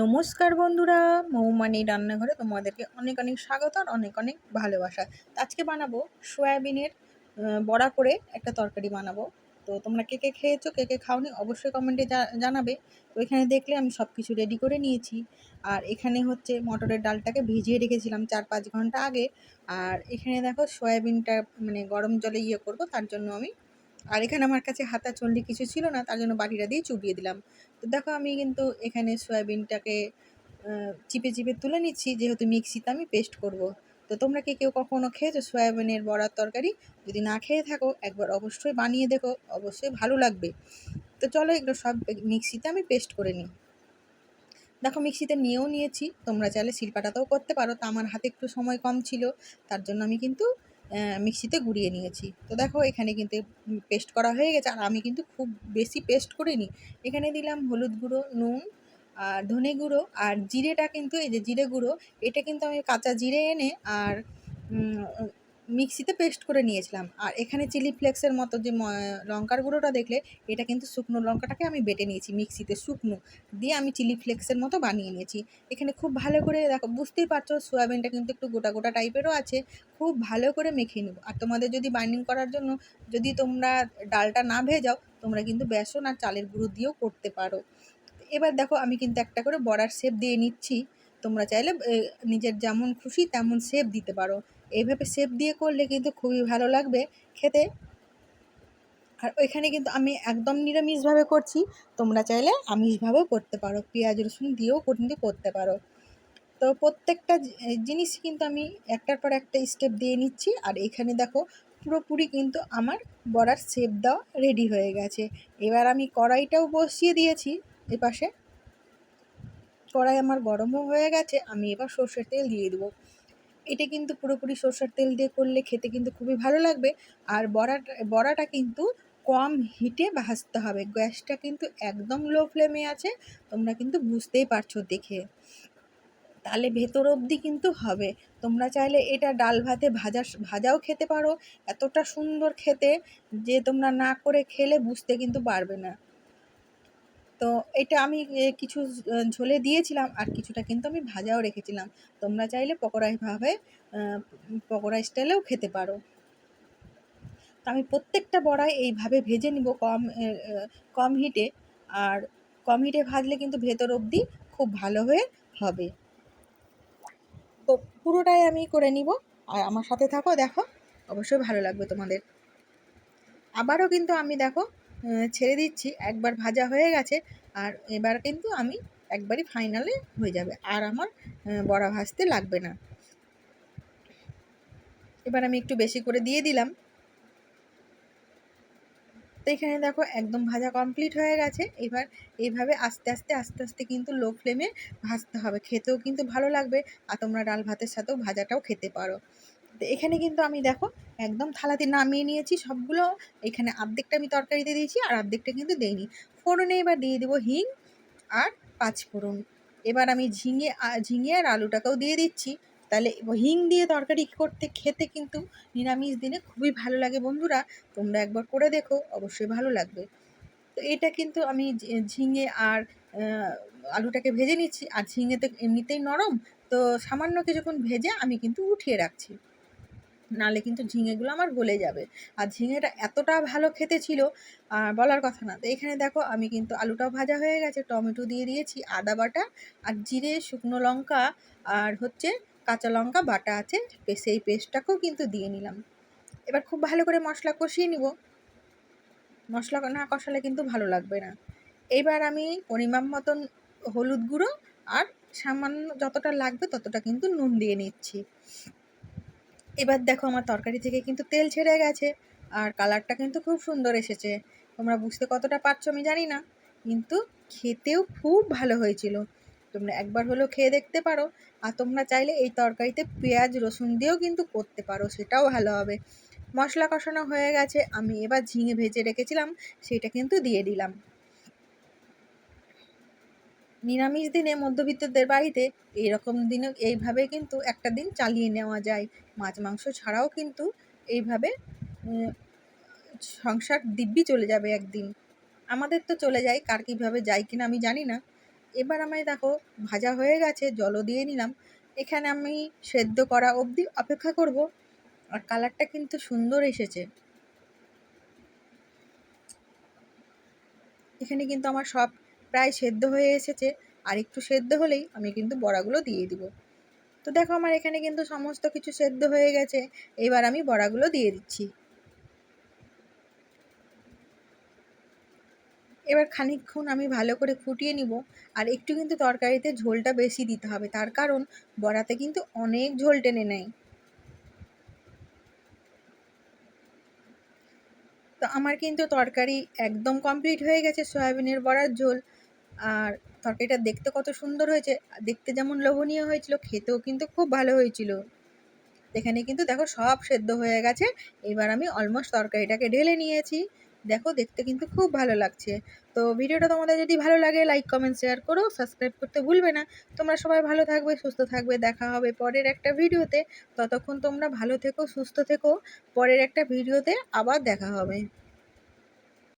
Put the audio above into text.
নমস্কার বন্ধুরা মৌমানি রান্নাঘরে তোমাদেরকে অনেক অনেক স্বাগত আর অনেক অনেক ভালোবাসা। আজকে বানাবো সয়াবিনের বড়া করে একটা তরকারি বানাবো। তো তোমরা কে কে খেয়েছো, কে কে খাওনি অবশ্যই কমেন্টে জানাবে। তো এখানে দেখলে আমি সব কিছু রেডি করে নিয়েছি। আর এখানে হচ্ছে মটরের ডালটাকে ভিজিয়ে রেখেছিলাম চার পাঁচ ঘণ্টা আগে। আর এখানে দেখো সয়াবিনটা মানে গরম জলে ইয়ে করব, তার জন্য আমি আর এখানে আমার কাছে হাতা চল্লি কিছু ছিল না, তার জন্য বাটিটা দিয়ে চুবিয়ে দিলাম। তো দেখো আমি কিন্তু এখানে সয়াবিনটাকে চিপে চিপে তুলে নিচ্ছি, যেহেতু মিক্সিতে আমি পেস্ট করব। তো তোমরা কি কেউ কখনো খেয়েছো সয়াবিনের বড়ার তরকারি? যদি না খেয়ে থাকো, একবার অবশ্যই বানিয়ে দেখো, অবশ্যই ভালো লাগবে। তো চলো এগুলো সব মিক্সিতে আমি পেস্ট করে নিই। দেখো মিক্সিতে নিয়েও নিয়েছি, তোমরা চাইলে শিলপাটাতেও করতে পারো, তা আমার হাতে একটু সময় কম ছিল, তার জন্য আমি কিন্তু মিক্সিতে গুঁড়িয়ে নিয়েছি। তো দেখো এখানে কিন্তু পেস্ট করা হয়ে গেছে। আর আমি কিন্তু খুব বেশি পেস্ট করিনি। এখানে দিলাম হলুদ গুঁড়ো, নুন আর ধনে গুঁড়ো আর জিরেটা কিন্তু এই যে জিরে গুঁড়ো, এটা কিন্তু আমি কাঁচা জিরে এনে আর মিক্সিতে পেস্ট করে নিয়েছিলাম। আর এখানে চিলি ফ্লেক্সের মতো যে লঙ্কার গুঁড়োটা দেখলে, এটা কিন্তু শুকনো লঙ্কাটাকে আমি বেটে নিয়েছি মিক্সিতে শুকনো। দিয়ে আমি চিলি ফ্লেক্সের মতো বানিয়ে নিয়েছি। এখানে খুব ভালো করে, দেখো, বুঝতেই পারছ, সোয়াবিনটা কিন্তু একটু গোটা গোটা টাইপেরও আছে। খুব ভালো করে মেখে নেব। আর তোমাদের যদি বাইন্ডিং করার জন্য, যদি তোমরা ডালটা না ভেজাও, তোমরা কিন্তু বেসন আর চালের গুঁড়ো দিয়েও করতে পারো। এবার দেখো, আমি কিন্তু একটা করে বড়ার শেপ দিয়ে নিচ্ছি। তোমরা চাইলে নিজের যেমন খুশি তেমন শেপ দিতে পারো। এইভাবে শেপ দিয়ে করলে কিন্তু খুবই ভালো লাগবে খেতে। আর ওইখানে কিন্তু আমি একদম নিরামিষভাবে করছি। তোমরা চাইলে আমিষভাবেও করতে পারো, পেঁয়াজ, রসুন দিয়েও কিন্তু করতে পারো। তো প্রত্যেকটা জিনিস কিন্তু আমি একটার পর একটা স্টেপ দিয়ে নিচ্ছি। আর এখানে দেখো পুরোপুরি কিন্তু আমার বড়ার শেপ দেওয়া রেডি হয়ে গেছে। এবার আমি কড়াইটাও বসিয়ে দিয়েছি এপাশে। কড়াই আমার গরমও হয়ে গেছে, আমি এবার সর্ষের তেল দিয়ে দেবো। এটা কিন্তু পুরোপুরি সর্ষের তেল দিয়ে করলে খেতে কিন্তু খুবই ভালো লাগবে। আর বড়াটা বড়াটা কিন্তু কম হিটে ভাজতে হবে। গ্যাসটা কিন্তু একদম লো ফ্লেমে আছে, তোমরা কিন্তু বুঝতেই পারছ দেখে। তাহলে ভেতর অবধি কিন্তু হবে। তোমরা চাইলে এটা ডাল ভাতে ভাজা, ভাজাও খেতে পারো। এতটা সুন্দর খেতে যে তোমরা না করে খেলে বুঝতে কিন্তু পারবে না। তো এটা আমি কিছু ঝোলে দিয়েছিলাম আর কিছুটা কিন্তু আমি ভাজাও রেখেছিলাম। তোমরা চাইলে পকোড়া ভাবে পকোড়া স্টাইলেও খেতে পারো। তো আমি প্রত্যেকটা বড়াই এইভাবে ভেজে নিব কম কম হিটে। আর কম হিটে ভাজলে কিন্তু ভেতর অবধি খুব ভালো হয়ে হবে। তো পুরোটাই আমি করে নিব। আর আমার সাথে থাকো, দেখো। অবশ্যই ভালো লাগবে তোমাদের। আবারও কিন্তু আমি, দেখো ছেড়ে দিচ্ছি, একবার ভাজা হয়ে গেছে, আর এবার কিন্তু আমি একবারই ফাইনালে হয়ে যাবে, আর আমার বড়া ভাজতে লাগবে না। এবার আমি একটু বেশি করে দিয়ে দিলাম। তো এখানে দেখো একদম ভাজা কমপ্লিট হয়ে গেছে, এবার এইভাবে আস্তে আস্তে আস্তে আস্তে কিন্তু লো ফ্লেমে ভাজতে হবে, খেতেও কিন্তু ভালো লাগবে, আর তোমরা ডাল ভাতের সাথেও ভাজাটাও খেতে পারো। তো, এখানে কিন্তু আমি দেখো একদম থালাতে নামিয়ে নিয়েছি সবগুলো। এখানে অর্ধেকটা আমি তরকারিতে দিয়েছি আর অর্ধেকটা কিন্তু দেইনি। ফোড়নে এবার দিয়ে দেবো হিং আর পাঁচ ফোড়ন। এবার আমি ঝিঙে ঝিঙে আর আলুটাকেও দিয়ে দিচ্ছি। তাহলে হিং দিয়ে তরকারি করতে, খেতে কিন্তু নিরামিষ দিনে খুবই ভালো লাগে বন্ধুরা। তোমরা একবার করে দেখো, অবশ্যই ভালো লাগবে। তো এটা কিন্তু আমি ঝিঙে আর আলুটাকে ভেজে নিচ্ছি। আর ঝিঙে তো এমনিতেই নরম। তো সামান্য কিছুক্ষণ ভেজে আমি কিন্তু উঠিয়ে রাখছি। নালে কিন্তু ঝিঙেগুলো আমার গলে যাবে। আর ঝিঙেটা এতটা ভালো খেতে ছিল, আর বলার কথা না। তো এখানে দেখো, আমি কিন্তু আলুটাও ভাজা হয়ে গেছে, টমেটো দিয়ে দিয়েছি, আদা বাটা, আর জিরে, শুকনো লঙ্কা, আর হচ্ছে কাঁচা লঙ্কা বাটা আছে সেই পেস্টটাকেও কিন্তু দিয়ে নিলাম। এবার খুব ভালো করে মশলা কষিয়ে নিব। মশলা না কষালে কিন্তু ভালো লাগবে না। এবার আমি পরিমাপ মতন হলুদ গুঁড়ো, আর সামান্য যতটা লাগবে ততটা কিন্তু নুন দিয়ে নিচ্ছি। এবার দেখো আমার তরকারি থেকে কিন্তু তেল ছেড়ে গেছে আর কালারটা কিন্তু খুব সুন্দর এসেছে। তোমরা বুঝতে কতটা পারছ আমি জানি না, কিন্তু খেতেও খুব ভালো হয়েছিল। তোমরা একবার হলেও খেয়ে দেখতে পারো। আর তোমরা চাইলে এই তরকারিতে পেঁয়াজ, রসুন দিয়েও কিন্তু করতে পারো, সেটাও ভালো হবে। মশলা কষানো হয়ে গেছে, আমি এবার ঝিঙে ভেজে রেখেছিলাম, সেটা কিন্তু দিয়ে দিলাম। নিরামিষ দিনে মধ্যবিত্তদের বাড়িতে এইরকম দিনে এইভাবে কিন্তু একটা দিন চালিয়ে নেওয়া যায়। মাছ, মাংস ছাড়াও কিন্তু এইভাবে সংসার দিব্যি চলে যাবে একদিন। আমাদের তো চলে যায়, কার কীভাবে যায় কিনা আমি জানি না। এবার আমি দেখো, ভাজা হয়ে গেছে, জলও দিয়ে নিলাম। এখানে আমি সেদ্ধ করা অবধি অপেক্ষা করব। আর কালারটা কিন্তু সুন্দর এসেছে। এখানে কিন্তু আমার সব প্রায় সেদ্ধ হয়ে এসেছে। আর একটু সেদ্ধ হলেই আমি কিন্তু বড়াগুলো দিয়ে দিব। তো দেখো আমার এখানে কিন্তু সমস্ত কিছু সেদ্ধ হয়ে গেছে। এবার আমি বড়াগুলো দিয়ে দিচ্ছি। এবার খানিকক্ষণ আমি ভালো করে ফুটিয়ে নিব। আর একটু কিন্তু তরকারিতে ঝোলটা বেশি দিতে হবে। তার কারণ বড়াতে কিন্তু অনেক ঝোল টেনে নেয়। তো আমার কিন্তু তরকারি একদম কমপ্লিট হয়ে গেছে। সয়াবিনের বড়ার ঝোল। আর তরকারিটা দেখতে কত সুন্দর হয়েছে। দেখতে যেমন লোভনীয় হয়েছিল, খেতেও কিন্তু খুব ভালো হয়েছিল। এখানে কিন্তু দেখো সব সেদ্ধ হয়ে গেছে। এবার আমি অলমোস্ট তরকারিটাকে ঢেলে নিয়েছি। দেখো দেখতে কিন্তু খুব ভালো লাগছে। তো ভিডিওটা তোমাদের যদি ভালো লাগে লাইক কমেন্ট শেয়ার করো। সাবস্ক্রাইব করতে ভুলবে না। তোমরা সবাই ভালো থাকবে, সুস্থ থাকবে। দেখা হবে পরের একটা ভিডিওতে। ততক্ষণ তোমরা ভালো থেকো, সুস্থ থেকো। পরের একটা ভিডিওতে আবার দেখা হবে।